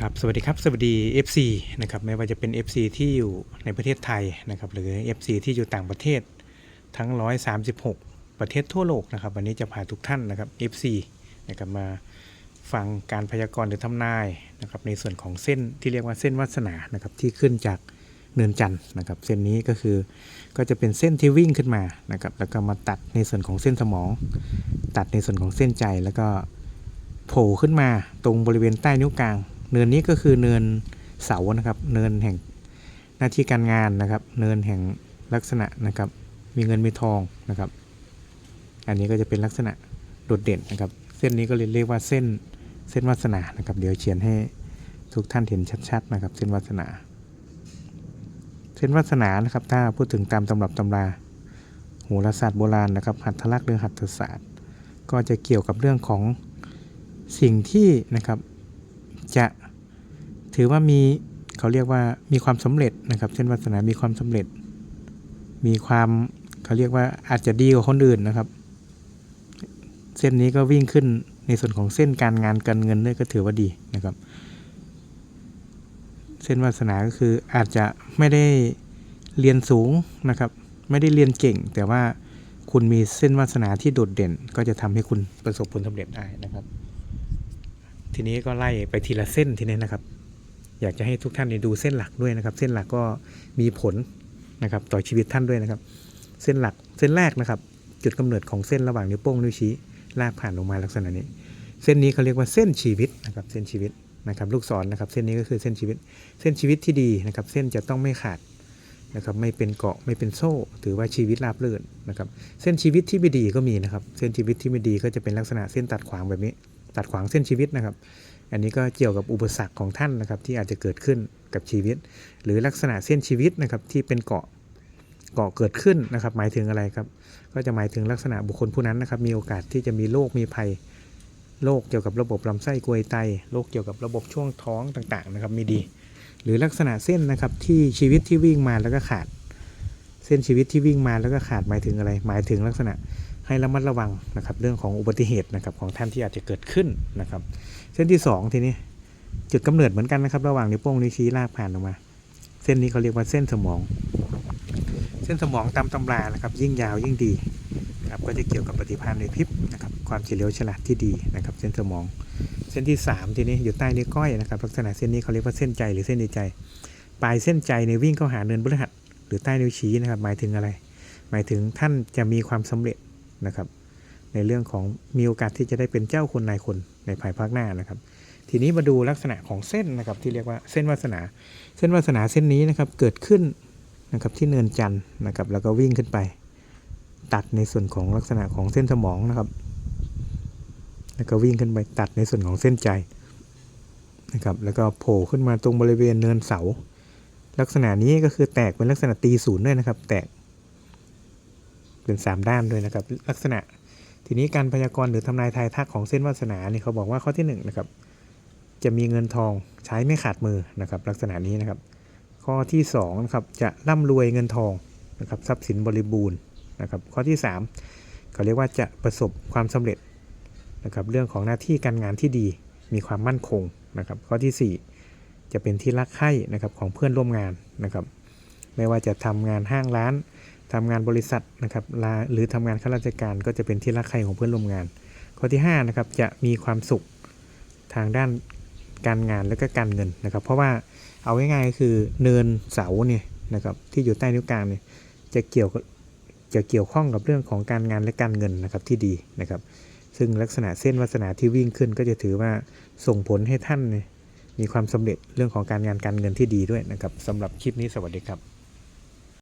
ครับสวัสดีครับสวัสดี FC นะครับไม่ว่าจะเป็น FC ที่อยู่ในประเทศไทยนะครับหรือ FC ที่อยู่ต่างประเทศทั้ง 136 ประเทศทั่วโลกนะครับวันนี้จะพาทุกท่านนะครับ FC นะครับมาฟังการพยากรณ์หรือทำนายนะครับในส่วนของเส้นที่เรียกว่าเส้นวาสนานะครับที่ขึ้นจากเนินจันทร์นะครับเส้นนี้ก็คือก็จะเป็นเส้นที่วิ่งขึ้นมานะครับแล้วก็มาตัดในส่วนของเส้นสมอง ตัดในส่วนของเส้นใจแล้วก็โผล่ขึ้นมาตรงบริเวณใต้นิ้วกลาง เนินนี้ก็คือเนินเสานะครับ เนินแห่งหน้าที่การงานนะครับ เนินแห่งลักษณะนะครับ มีเงินมีทองนะครับ อันนี้ก็จะเป็นลักษณะโดดเด่นนะครับ เส้นนี้ก็เลยเรียกว่าเส้นเส้นวาสนานะครับ เดี๋ยวเขียนให้ทุกท่านเห็นชัดๆนะครับ เส้นวาสนา เส้นวาสนานะครับ ถ้าพูดถึงตามตำรับตำราโหราศาสตร์โบราณนะครับหัตถลักษณ์หรือหัตถศาสตร์ ก็จะเกี่ยวกับเรื่องของสิ่งที่นะครับ จะถือว่ามีเขาเรียกว่ามีความสำเร็จนะครับ เช่นวาสนามีความสำเร็จ มีความเขาเรียกว่าอาจจะดีกว่าคนอื่นนะครับ เส้นนี้ก็วิ่งขึ้นในส่วนของเส้นการงานการเงินด้วยก็ถือว่าดีนะครับ เส้นวาสนาก็คืออาจจะไม่ได้เรียนสูงนะครับ ไม่ได้เรียนเก่ง แต่ว่าคุณมีเส้นวาสนาที่โดดเด่น ก็จะทำให้คุณประสบผลสำเร็จได้นะครับ ทีนี้ก็ไล่ไปทีละเส้นทีนี้นะครับ อยากจะให้ทุกท่านด้ดูเส้นหลักด้วยนะครับ เส้นหลักก็มีผลนะครับต่อชีวิตท่านด้วยนะครับ เส้นหลักเส้นแรกนะครับ จุดกำเนิดของเส้นระหว่างนิ้วโป้งนิ้วชี้ลากผ่านลงมาลักษณะนี้ เส้นนี้เขาเรียกว่าเส้นชีวิตนะครับเส้นชีวิตนะครับลูกศรนะครับเส้นนี้ก็คือเส้นชีวิต เส้นชีวิตที่ดีนะครับ เส้นจะต้องไม่ขาดนะครับไม่เป็นเกาะไม่เป็นโซ่ ถือว่าชีวิตราบรื่นนะครับ เส้นชีวิตที่ไม่ดีก็มีนะครับ เส้นชีวิตที่ไม่ดีก็จะเป็นลักษณะเส้นตัดขวางแบบนี้ ตัดขวางเส้นชีวิตนะครับ อันนี้ก็เกี่ยวกับอุปสรรคของท่านนะครับ ที่อาจจะเกิดขึ้นกับชีวิต หรือลักษณะเส้นชีวิตนะครับที่เป็นเกาะเกาะเกิดขึ้นนะครับ หมายถึงอะไรครับ ก็จะหมายถึงลักษณะบุคคลผู้นั้นนะครับ มีโอกาสที่จะมีโรคมีภัยโรคเกี่ยวกับระบบลำไส้กรวยไตโรคเกี่ยวกับระบบช่วงท้องต่างๆนะครับมีดี หรือลักษณะเส้นนะครับที่ชีวิตที่วิ่งมาแล้วก็ขาด เส้นชีวิตที่วิ่งมาแล้วก็ขาดหมายถึงอะไร หมายถึงลักษณะ ให้ระมัดระวังนะครับเรื่องของอุบัติเหตุนะครับของท่านที่อาจจะเกิดขึ้นนะครับ เส้นที่สองทีนี้จุดกำเนิดเหมือนกันนะครับ ระหว่างนิ้วโป้งนิ้วชี้ลากผ่านออกมา เส้นนี้เขาเรียกว่าเส้นสมอง เส้นสมองตามตำรานะครับ ยิ่งยาวยิ่งดีนะครับก็จะเกี่ยวกับปฏิภาณในพริบนะครับความเฉลียวฉลาดที่ดีนะครับ เส้นสมอง เส้นที่สามทีนี้อยู่ใต้นิ้วก้อยนะครับ ลักษณะเส้นนี้เขาเรียกว่าเส้นใจหรือเส้นในใจ ปลายเส้นใจในยวิ่งเข้าหาเนินพฤหัสหรือใต้นิ้วชี้นะครับ หมายถึงอะไร หมายถึงท่านจะมีความสำเร็จ นะครับ ในเรื่องของมีโอกาสที่จะได้เป็นเจ้าคนนายคนในภายภาคหน้านะครับ ทีนี้มาดูลักษณะของเส้นนะครับที่เรียกว่าเส้นวาสนา เส้นวาสนาเส้นนี้นะครับเกิดขึ้นนะครับที่เนินจันทร์นะครับแล้วก็วิ่งขึ้นไป ตัดในส่วนของลักษณะของเส้นสมองนะครับ แล้วก็วิ่งขึ้นไปตัดในส่วนของเส้นใจนะครับแล้วก็โผล่ขึ้นมาตรงบริเวณเนินเสา ลักษณะนี้ก็คือแตกเป็นลักษณะตีศูนย์ด้วยนะครับ แตก เป็นสามด้านด้วยนะครับ ลักษณะ ทีนี้การพยากรณ์หรือทำนายทายทักของเส้นวาสนาเนี่ยเขาบอกว่าข้อที่หนึ่งนะครับจะมีเงินทองใช้ไม่ขาดมือนะครับ ลักษณะนี้นะครับ ข้อที่สองนะครับจะร่ำรวยเงินทองนะครับทรัพย์สินบริบูรณ์นะครับ ข้อที่สามเขาเรียกว่าจะประสบความสำเร็จนะครับ เรื่องของหน้าที่การงานที่ดีมีความมั่นคงนะครับ ข้อที่สี่จะเป็นที่รักใคร่นะครับของเพื่อนร่วมงานนะครับ ไม่ว่าจะทำงานห้างร้าน ทำงานบริษัทนะครับลาหรือทำงานข้าราชการก็จะเป็นที่รักใคร่ของเพื่อนร่วมงาน ข้อที่5นะครับจะมีความสุขทางด้านการงานและก็การเงินนะครับ เพราะว่าเอาง่ายๆก็คือเนินเสาเนี่ยนะครับที่อยู่ใต้นิ้วกลางเนี่ยจะเกี่ยวจะเกี่ยวข้องกับเรื่องของการงานและการเงินนะครับที่ดีนะครับ ซึ่งลักษณะเส้นวาสนาที่วิ่งขึ้นก็จะถือว่าส่งผลให้ท่านมีความสำเร็จเรื่องของการงานการเงินที่ดีด้วยนะครับสำหรับคลิปนี้สวัสดีครับ